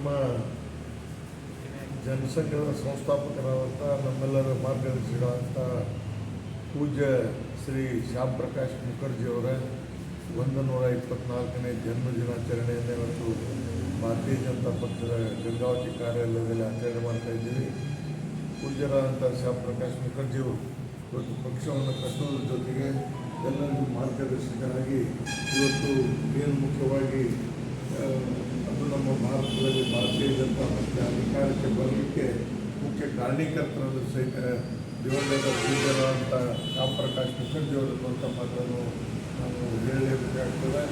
ನಮ್ಮ ಜನಸಂಘದ ಸಂಸ್ಥಾಪಕರಾದಂಥ ನಮ್ಮೆಲ್ಲರ ಮಾರ್ಗದರ್ಶಿಗಳಾದಂಥ ಪೂಜ್ಯ ಶ್ರೀ ಶ್ಯಾಮ್ ಪ್ರಕಾಶ್ ಮುಖರ್ಜಿಯವರ ಒಂದು ನೂರ ಇಪ್ಪತ್ನಾಲ್ಕನೇ ಜನ್ಮ ದಿನಾಚರಣೆಯನ್ನು ಇವತ್ತು ಭಾರತೀಯ ಜನತಾ ಪಕ್ಷದ ಗಂಗಾವತಿ ಕಾರ್ಯಾಲಯದಲ್ಲಿ ಆಚರಣೆ ಮಾಡ್ತಾ ಇದ್ದೀವಿ. ಪೂಜ್ಯರಾದಂಥ ಶ್ಯಾಮ್ ಪ್ರಕಾಶ್ ಮುಖರ್ಜಿಯವರು ಇವತ್ತು ಪಕ್ಷವನ್ನು ಕಟ್ಟೋದ್ರ ಜೊತೆಗೆ ಎಲ್ಲರಿಗೂ ಮಾರ್ಗದರ್ಶಕರಾಗಿ ಇವತ್ತು ಏನು ಮುಖ್ಯವಾಗಿ ಅದು ನಮ್ಮ ಭಾರತದಲ್ಲಿ ಭಾರತೀಯ ಜನತಾ ಪಕ್ಷ ಅಧಿಕಾರಕ್ಕೆ ಬರಲಿಕ್ಕೆ ಮುಖ್ಯ ಕಾರಣೀಕರ್ತರಾದ ಸಹಿತ ದಿವಂಗತ ಅಂತ ಶ್ಯಾಮ್ ಪ್ರಕಾಶ್ ಮುಖರ್ಜಿ ಅವರನ್ನುವಂಥ ಮಾತನ್ನು ನಾನು ಹೇಳಲೇಬೇಕಾಗ್ತದೆ.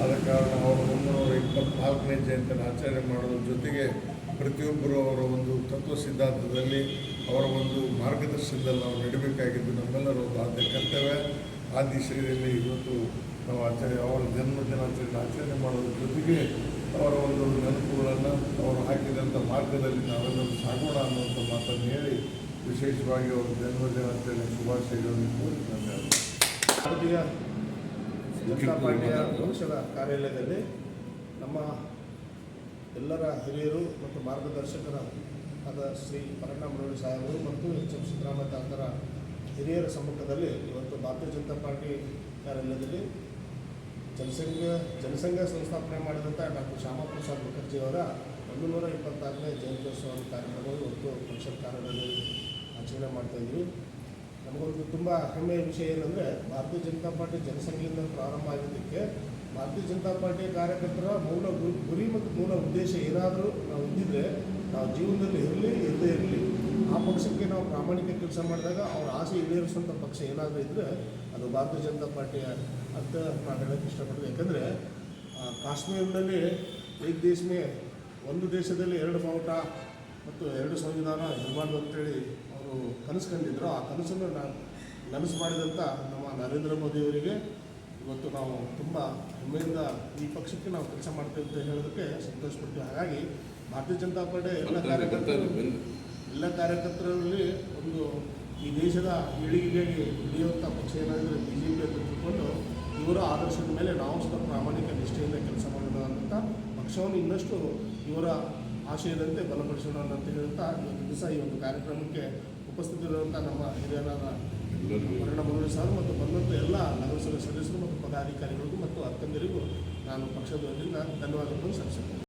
ಆದ ಕಾರಣ ಅವರು ಮುನ್ನೂರ ಇಪ್ಪತ್ನಾಲ್ಕನೇ ಜಯಂತಿಯನ್ನು ಆಚರಣೆ ಮಾಡೋದ್ರ ಜೊತೆಗೆ ಪ್ರತಿಯೊಬ್ಬರು ಅವರ ಒಂದು ತತ್ವ ಸಿದ್ಧಾಂತದಲ್ಲಿ ಅವರ ಒಂದು ಮಾರ್ಗದರ್ಶನದಲ್ಲಿ ನಾವು ನಡಿಬೇಕಾಗಿದ್ದು ನಮ್ಮೆಲ್ಲರ ಒಂದು ಆದ್ಯ ಕರ್ತವ್ಯ. ಆ ದಿಶೆಯಲ್ಲಿ ಇವತ್ತು ನಾವು ಆಚರಣೆ ಅವರ ಜನ್ಮ ದಿನಾಚರಣೆ ಆಚರಣೆ ಮಾಡೋದ್ರ ಜೊತೆಗೆ ಅವರ ಒಂದು ನೆನಪುಗಳನ್ನು ಅವರು ಹಾಕಿದಂಥ ಮಾರ್ಗದಲ್ಲಿ ನಾವೆಲ್ಲರೂ ಸಾಗೋಣ ಅನ್ನುವಂಥ ಮಾತನ್ನು ಹೇಳಿ ವಿಶೇಷವಾಗಿ ಅವರ ಜನ್ಮದಿನ ಅಂತೇಳಿ ಶುಭಾಶಯಗಳನ್ನು ಕೋರಿ ನನ್ನ ಭಾರತೀಯ ಜನತಾ ಪಾರ್ಟಿಯ ಪಕ್ಷದ ಕಾರ್ಯಾಲಯದಲ್ಲಿ ನಮ್ಮ ಎಲ್ಲರ ಹಿರಿಯರು ಮತ್ತು ಮಾರ್ಗದರ್ಶಕರ ಆದ ಶ್ರೀ ಪರಣ್ಣ ಮುರಳಿ ಸಾಹೇಬರು ಮತ್ತು ಎಚ್ ಎಂ ಸಿದ್ದರಾಮಯ್ಯ ತಾತರ ಹಿರಿಯರ ಸಮ್ಮುಖದಲ್ಲಿ ಇವತ್ತು ಭಾರತೀಯ ಜನತಾ ಪಾರ್ಟಿ ಕಾರ್ಯಾಲಯದಲ್ಲಿ ಜನಸಂಘ ಜನಸಂಘ ಸಂಸ್ಥಾಪನೆ ಮಾಡಿದಂಥ ಡಾಕ್ಟರ್ ಶ್ಯಾಮಪ್ರಸಾದ್ ಮುಖರ್ಜಿ ಅವರ ಒಂದು ನೂರ ಇಪ್ಪತ್ತಾರನೇ ಜಯಂತ್ಯೋತ್ಸವ ಕಾರ್ಯಕ್ರಮವನ್ನು ಒಂದು ಪಕ್ಷದ ಕಾರ್ಯದಲ್ಲಿ ಆಚರಣೆ ಮಾಡ್ತಾ ಇದ್ವಿ ನಮಗೊಂದು ತುಂಬ ಹೆಮ್ಮೆಯ ವಿಷಯ ಏನಂದರೆ, ಭಾರತೀಯ ಜನತಾ ಪಾರ್ಟಿ ಜನಸಂಘದಿಂದ ಪ್ರಾರಂಭ ಆಗಿದ್ದಕ್ಕೆ ಭಾರತೀಯ ಜನತಾ ಪಾರ್ಟಿಯ ಕಾರ್ಯಕರ್ತರ ಮೂಲ ಗುರಿ ಮತ್ತು ಮೂಲ ಉದ್ದೇಶ ಏನಾದರೂ ನಾವು ಇದ್ದಿದ್ರೆ ನಾವು ಜೀವನದಲ್ಲಿ ಇರಲಿ ಇಲ್ಲದೇ ಇರಲಿ. ಆ ಪಕ್ಷಕ್ಕೆ ನಾವು ಪ್ರಾಮಾಣಿಕ ಕೆಲಸ ಮಾಡಿದಾಗ ಅವ್ರ ಆಸೆ ಈಡೇರಿಸುವಂಥ ಪಕ್ಷ ಏನಾದರೂ ಇದ್ದರೆ ಅದು ಭಾರತೀಯ ಜನತಾ ಪಾರ್ಟಿಯ ಅಂತ ನಾನು ಹೇಳೋಕ್ಕೆ ಇಷ್ಟಪಡ್ತೀನಿ. ಯಾಕಂದರೆ ಕಾಶ್ಮೀರದಲ್ಲಿ ಏಕ್ ದೇಶನೇ ಒಂದು ದೇಶದಲ್ಲಿ ಎರಡು ಬಾವುಟ ಮತ್ತು ಎರಡು ಸಂವಿಧಾನ ಇರಬಾರ್ದು ಅಂತೇಳಿ ಅವರು ಕನಸು ಕಂಡಿದ್ರು. ಆ ಕನಸನ್ನು ನಾನು ನನಸು ಮಾಡಿದಂಥ ನಮ್ಮ ನರೇಂದ್ರ ಮೋದಿಯವರಿಗೆ ಇವತ್ತು ನಾವು ತುಂಬ ಹೆಮ್ಮೆಯಿಂದ ಈ ಪಕ್ಷಕ್ಕೆ ನಾವು ಕೆಲಸ ಮಾಡ್ತೇವೆ ಅಂತ ಹೇಳೋದಕ್ಕೆ ಸಂತೋಷ ಪಡ್ತೀವಿ ಹಾಗಾಗಿ ಭಾರತೀಯ ಜನತಾ ಪಾರ್ಟಿ ಎಲ್ಲ ಕಾರ್ಯಕರ್ತರು ಎಲ್ಲ ಕಾರ್ಯಕರ್ತರಲ್ಲಿ ಒಂದು ಈ ದೇಶದ ಏಳಿಗೆಗಾಗಿ ದುಡಿಯುವಂಥ ಪಕ್ಷ ಏನಾದರೆ ಬಿ ಜೆ ಪಿ ಅಂತ ತಿಳ್ಕೊಂಡು ಇವರ ಆದರ್ಶದ ಮೇಲೆ ನಾವು ಸಹ ಪ್ರಾಮಾಣಿಕ ನಿಷ್ಠೆಯಿಂದ ಕೆಲಸ ಮಾಡೋಣ ಅಂತ ಪಕ್ಷವನ್ನು ಇನ್ನಷ್ಟು ಇವರ ಆಶಯದಂತೆ ಬಲಪಡಿಸೋಣ ಅಂತ ಹೇಳ್ತಾ ಇವತ್ತು ದಿವಸ ಈ ಒಂದು ಕಾರ್ಯಕ್ರಮಕ್ಕೆ ಉಪಸ್ಥಿತರಿರುವಂಥ ನಮ್ಮ ಹಿರಿಯರಾದ ಪರಿಣಾಮ ಮುರಳಿ ಸರ್ ಮತ್ತು ಬಂದಂಥ ಎಲ್ಲ ನಗರಸಭೆ ಸದಸ್ಯರು ಮತ್ತು ಪದಾಧಿಕಾರಿಗಳಿಗೂ ಮತ್ತು ಅಕ್ಕಂದರಿಗೂ ನಾನು ಪಕ್ಷದ ಧನ್ಯವಾದಗಳನ್ನು ಸಲ್ಲಿಸುತ್ತೇನೆ.